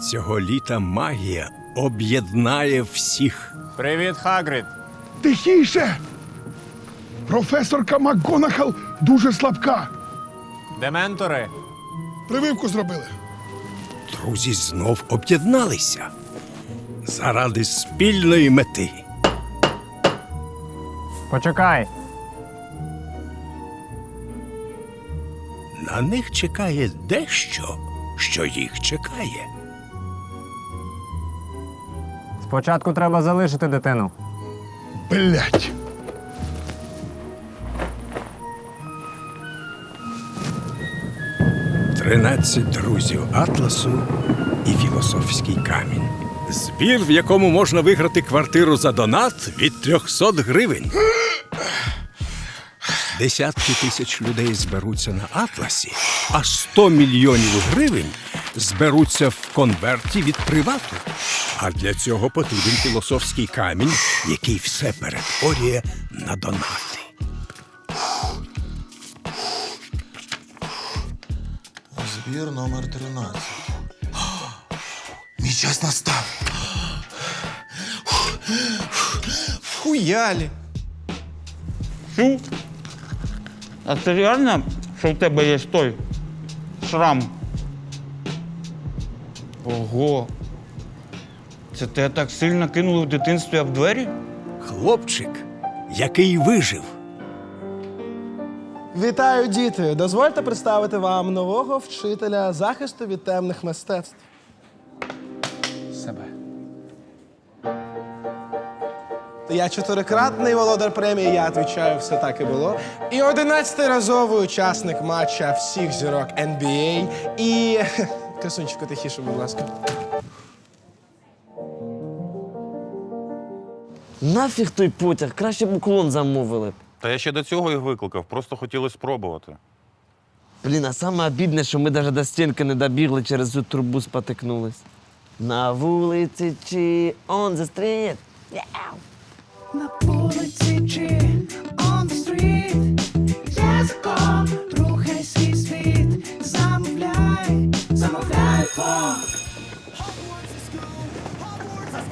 Цього літа магія об'єднає всіх. Привіт, Хагрид. Тихіше! Професорка МакГонахал дуже слабка. Дементори. Прививку зробили. Друзі знов об'єдналися заради спільної мети. Почекай. На них чекає дещо, що їх чекає. Спочатку треба залишити дитину. Блять. Тринадцять друзів Атласу і філософський камінь. Збір, в якому можна виграти квартиру за донат від 300 гривень. Десятки тисяч людей зберуться на Атласі, а 100 мільйонів гривень зберуться в конверті від привату. А для цього потрібен філософський камінь, який все перетворює на донати. Збір номер 13. Мій час настав. Хуялі. Фу. А це реально, що в тебе є той шрам? Ого. Це тебе так сильно кинули в дитинстві об двері? Хлопчик, який вижив. Вітаю, діти! Дозвольте представити вам нового вчителя захисту від темних мистецтв. Себе. Я чотирикратний володар премії, я відповідаю, все так і було. І одинадцятиразовий учасник матча всіх зірок NBA. І. Красунчику, тихіше, будь ласка. Нафіг той потяг, краще б уклон замовили б. Та я ще до цього їх викликав, просто хотіли спробувати. Блін, а саме обідне, що ми навіть до стінки не добігли, через цю трубу спотикнулись. На вулиці чи on the street. На вулиці чи on the street Язиком Замовляй, замовляй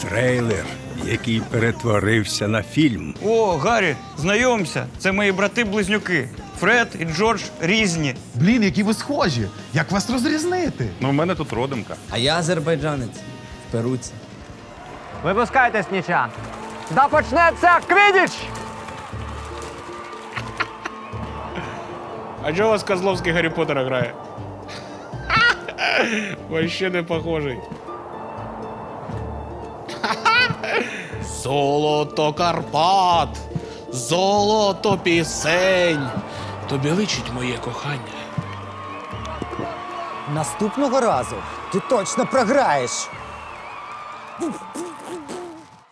Трейлер, який перетворився на фільм. О, Гаррі, знайомся. Це мої брати-близнюки. Фред і Джордж різні. Блін, які ви схожі! Як вас розрізнити? Ну, в мене тут родимка. А я азербайджанець. В Перуці. Випускайте сніча. Да почнеться квідіч! А чого у вас Козловський Гаррі Поттера грає? Вообще не похожий. Золото Карпат, золото пісень. Тобі личить моє кохання. Наступного разу ти точно програєш.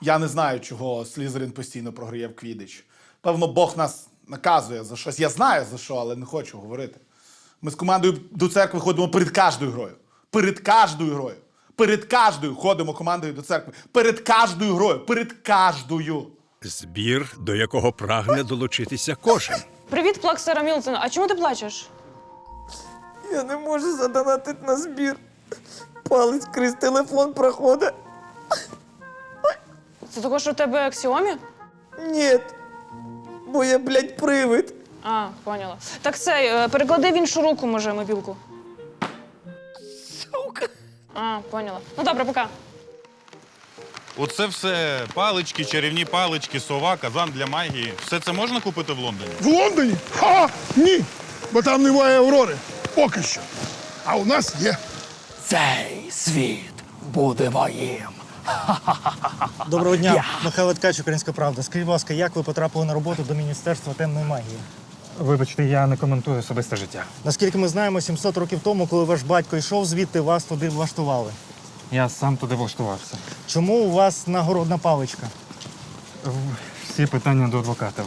Я не знаю, чого Слізерин постійно програє в Квідич. Певно, Бог нас наказує за щось. Я знаю за що, але не хочу говорити. Ми з командою до церкви ходимо перед кожною грою. Перед кожною грою. Перед кожною ходимо командою до церкви. Перед кожною грою. Перед кожною. Збір, до якого прагне долучитися кожен. Привіт, Плаксера Мілтон. А чому ти плачеш? Я не можу задонатити на збір. Палець крізь телефон проходить. Це того, що в тебе аксіомі? Ні. Бо я, блядь, привид. А, поняла. Так цей, е, переклади в іншу руку, може, мобілку. Сука. А, поняла. Ну добре, пока. Оце все палички, чарівні палички, сова, казан для магії. Все це можна купити в Лондоні? В Лондоні? Ха! Ні! Бо там немає Аврори. Поки що. А у нас є. Цей світ буде моїм. Доброго дня, Михайло Ткач, Українська Правда. Скажіть, будь ласка, як ви потрапили на роботу до Міністерства темної магії? Вибачте, я не коментую особисте життя. Наскільки ми знаємо, 700 років тому, коли ваш батько йшов звідти, вас туди влаштували. Я сам туди влаштувався. Чому у вас нагородна паличка? Всі питання до адвоката.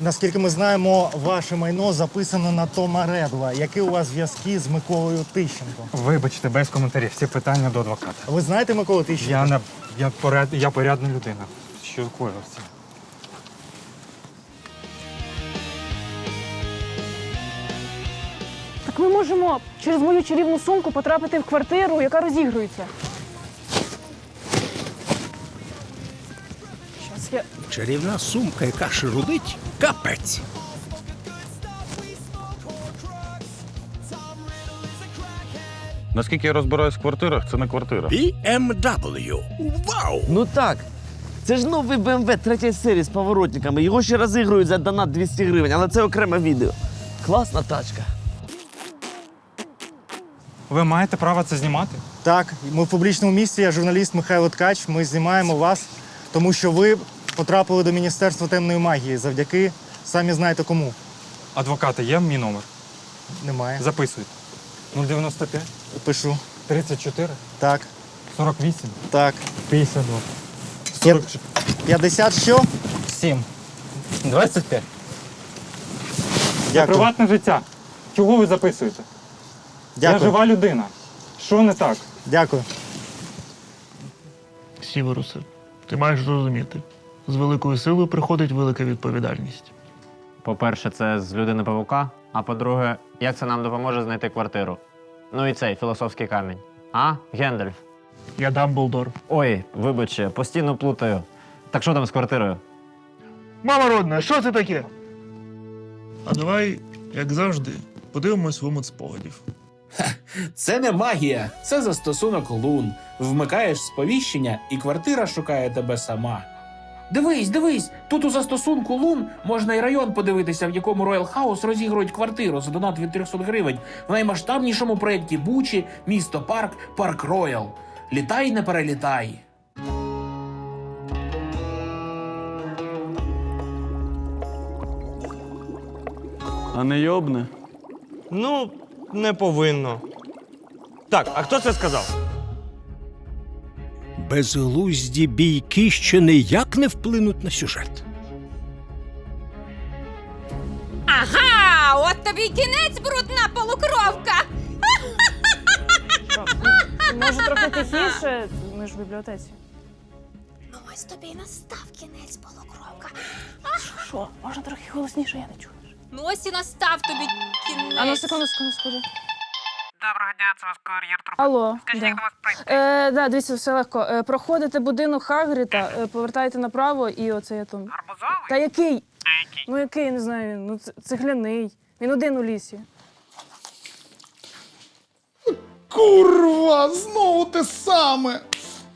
Наскільки ми знаємо, ваше майно записано на Тома Редла. Які у вас зв'язки з Миколою Тищенко? Вибачте, без коментарів. Всі питання до адвоката. Ви знаєте Миколу Тищенко? Я не я поряд, я порядна людина. Що коївся? Ми можемо через мою чарівну сумку потрапити в квартиру, яка розігрується. Щас я. Чарівна сумка, яка ширудить, капець. Наскільки я розбираюсь в квартирах, це не квартира. BMW. Вау! Ну так. Це ж новий BMW третьої серії з поворотниками. Його ще розігрують за донат 200 гривень, але це окреме відео. Класна тачка. Ви маєте право це знімати? Так, ми в публічному місці, я журналіст Михайло Ткач. Ми знімаємо вас, тому що ви потрапили до Міністерства темної магії завдяки самі знаєте кому. Адвоката, є мій номер? Немає. Записуйте. 095 Пишу. 34 Так, 48 так. 52 44. 50 що? 7 25 Це Дякую. приватне життя. Чого ви записуєте? Я жива людина. Що не так? Дякую. Сіверусе, ти маєш зрозуміти. З великою силою приходить велика відповідальність. По-перше, це з людини павука. А по-друге, як це нам допоможе знайти квартиру? Ну і цей філософський камінь. А, Гендальф? Я Дамблдор. Ой, вибач, постійно плутаю. Так що там з квартирою? Мама родна, що це таке? А давай, як завжди, подивимось в спогадів. Це не магія, це застосунок лун. Вмикаєш сповіщення, і квартира шукає тебе сама. Дивись, дивись, тут у застосунку лун можна і район подивитися, в якому Royal House розігрують квартиру за донат від 300 гривень в наймасштабнішому проєкті Бучі, місто Парк, Парк Роял. Літай, не перелітай. А не йобне? Ну, не повинно. Так, а хто це сказав? Безглузді бійки ще ніяк не вплинуть на сюжет. Ага, от тобі й кінець, брудна полукровка. Може, трохи тихіше, ми ж в бібліотеці. Ну ось тобі й настав кінець полукровка. Що, можна трохи голосніше, я не чую. Ну ось і настав тобі кінець. А ну секунду, секунду, секунду. Доброго дня, це вас кур'єр Алло, Скажіть, да. як до вас прийти? Е, да, дивіться, все легко. Е, проходите будинок Хагріта, е, повертаєте направо і оце я там. Арбузовий? Та який? А який? Ну який, я не знаю, він. ну ц- цегляний. Він один у лісі. Курва, знову те саме.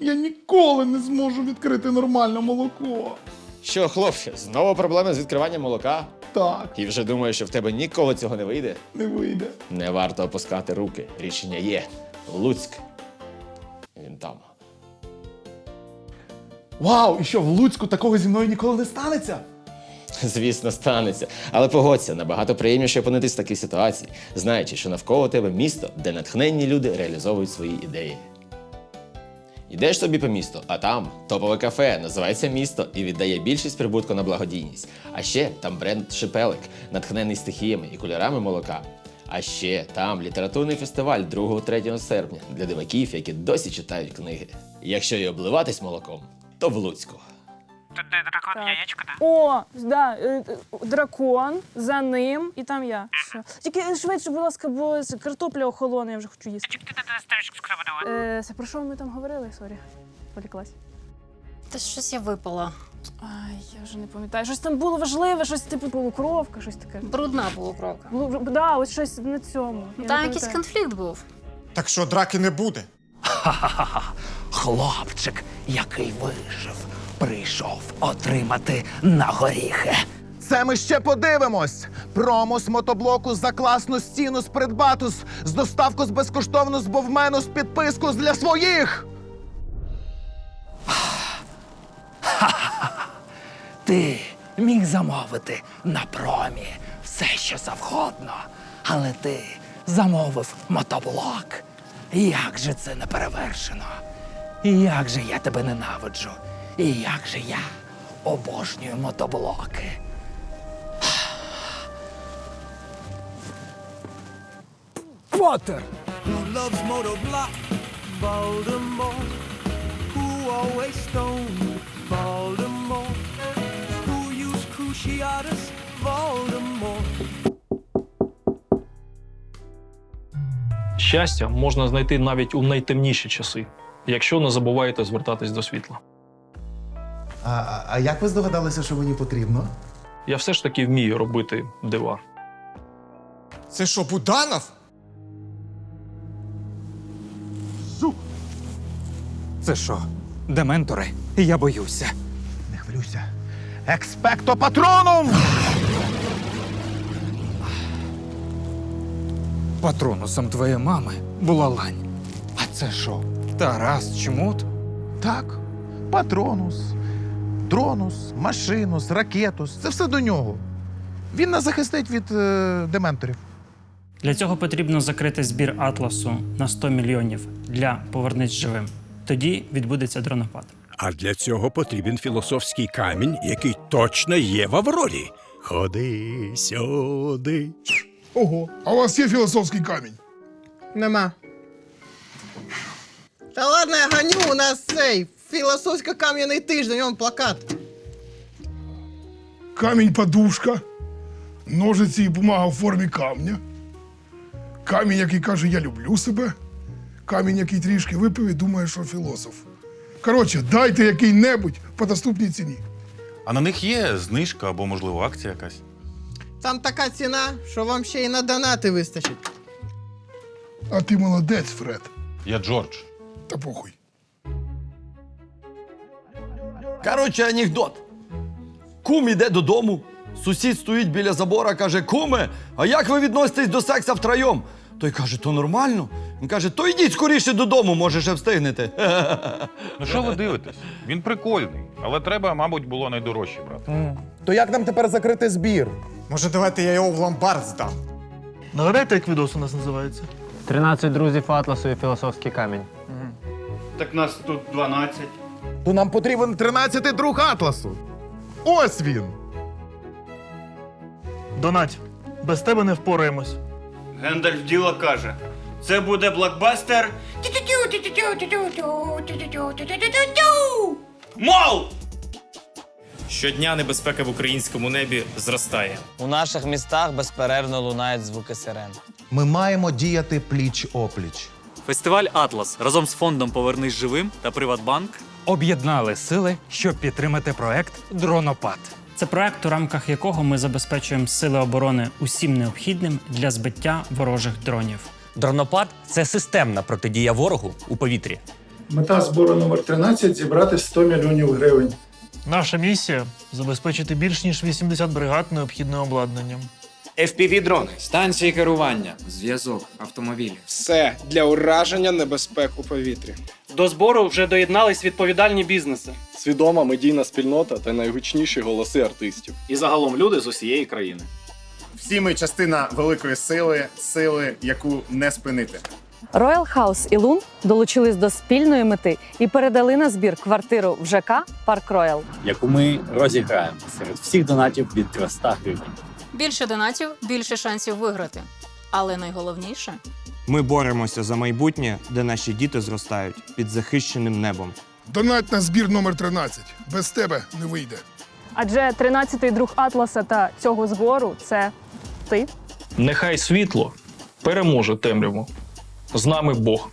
Я ніколи не зможу відкрити нормальне молоко. Що, хлопче, знову проблеми з відкриванням молока? Так, І вже думаєш, що в тебе ніколи цього не вийде? не вийде. Не варто опускати руки. Рішення є. Луцьк. Він там. Вау, і що в Луцьку такого зі мною ніколи не станеться? Звісно, станеться. Але погодься, набагато приємніше опинитись в такій ситуації, знаючи, що навколо тебе місто, де натхненні люди реалізовують свої ідеї. Йдеш собі по місту, а там топове кафе, називається місто і віддає більшість прибутку на благодійність. А ще там бренд Шипелик, натхнений стихіями і кольорами молока. А ще там літературний фестиваль 2-3 серпня для диваків, які досі читають книги. Якщо й обливатись молоком, то в Луцьку. Тут де дракон Так. яєчко, да? О, да, е, е, дракон, за ним, і там я. Все. Тільки швидше, будь ласка, бо картопля охолоне, я вже хочу їсти. Чек ти не скривати. Е, це про що ми там говорили? Сорі. Поліклась. Та щось я випала. Ай, я вже не пам'ятаю. Щось там було важливе, щось типу полукровка, щось таке. Брудна полукровка. Ну, да, ось щось на цьому. Я не Там якийсь пам'ятаю. конфлікт був. Так що драки не буде. Ха-ха-ха. Хлопчик, який вижив, прийшов отримати на горіхи. Це ми ще подивимось. Промо з мотоблоку за класну стіну з предбатус, з доставку з безкоштовну з бовмену з підписку для своїх. Ти міг замовити на промі все, що завгодно, але ти замовив мотоблок. Як же це не перевершено? Як же я тебе ненавиджу? І як же я обожнюю мотоблоки? Voldemort. Щастя можна знайти навіть у найтемніші часи, якщо не забуваєте звертатись до світла. А, а, а як ви здогадалися, що мені потрібно? Я все ж таки вмію робити дива. Це що, Буданов? Це що? Дементори? Я боюся. Не хвилюйся. Експекто патроном! Патронусом твоєї мами була лань. А це що? Тарас Чмут? Так, патронус, дронус, машинус, ракетус це все до нього. Він нас захистить від е, дементорів. Для цього потрібно закрити збір атласу на 100 мільйонів для повернись живим. Тоді відбудеться дронопад. А для цього потрібен філософський камінь, який точно є в Аврорі. Ходи сюди. Ого, а у вас є філософський камінь? Нема. Та ладно, я ганю, у нас цей філософсько-кам'яний тиждень, он плакат. Камінь подушка, ножиці і бумага в формі камня. Камінь, який каже, я люблю себе. Камінь, який трішки випив і думає, що філософ. Коротше, дайте який-небудь по доступній ціні. А на них є знижка або, можливо, акція якась. Там така ціна, що вам ще й на донати вистачить. А ти молодець, Фред. Я Джордж. Та похуй. Коротше, анекдот. Кум іде додому. Сусід стоїть біля забора, каже: Куме, а як ви відноситесь до секса втроєм? Той каже, то нормально. Він каже, то йдіть скоріше додому, може, ще встигнете. Ну що ви дивитесь? Він прикольний, але треба, мабуть, було найдорожче брати. То як нам тепер закрити збір? Може, давайте я його в ломбард здам. Нагадайте, як відос у нас називається? 13 друзів Атласу і філософський камінь. Так нас тут 12. То нам потрібен 13-й друг Атласу. Ось він. Донать, без тебе не впораємось. Гендальф діло каже: це буде блокбастер. Мол! Щодня небезпека в українському небі зростає. У наших містах безперервно лунають звуки сирен. Ми маємо діяти пліч-опліч. Фестиваль Атлас разом з фондом Повернись живим та Приватбанк Об'єднали сили, щоб підтримати проект Дронопад. Це проект, у рамках якого ми забезпечуємо сили оборони усім необхідним для збиття ворожих дронів. Дронопад це системна протидія ворогу у повітрі. Мета збору номер 13 зібрати 100 мільйонів гривень. Наша місія забезпечити більш ніж 80 бригад необхідним обладнанням. FPV-дрони, станції керування, зв'язок, автомобілі. Все для ураження небезпек у повітрі. До збору вже доєднались відповідальні бізнеси. Свідома медійна спільнота та найгучніші голоси артистів. І загалом люди з усієї країни. Всі ми частина великої сили, сили, яку не спинити. Royal House і Лун долучились до спільної мети і передали на збір квартиру в ЖК Парк Роял. яку ми розіграємо серед всіх донатів від 300 гривень. Більше донатів, більше шансів виграти. Але найголовніше Ми боремося за майбутнє, де наші діти зростають під захищеним небом. Донать на збір номер 13. Без тебе не вийде. Адже 13-й друг Атласа та цього збору це ти. Нехай світло переможе темряву. З нами Бог.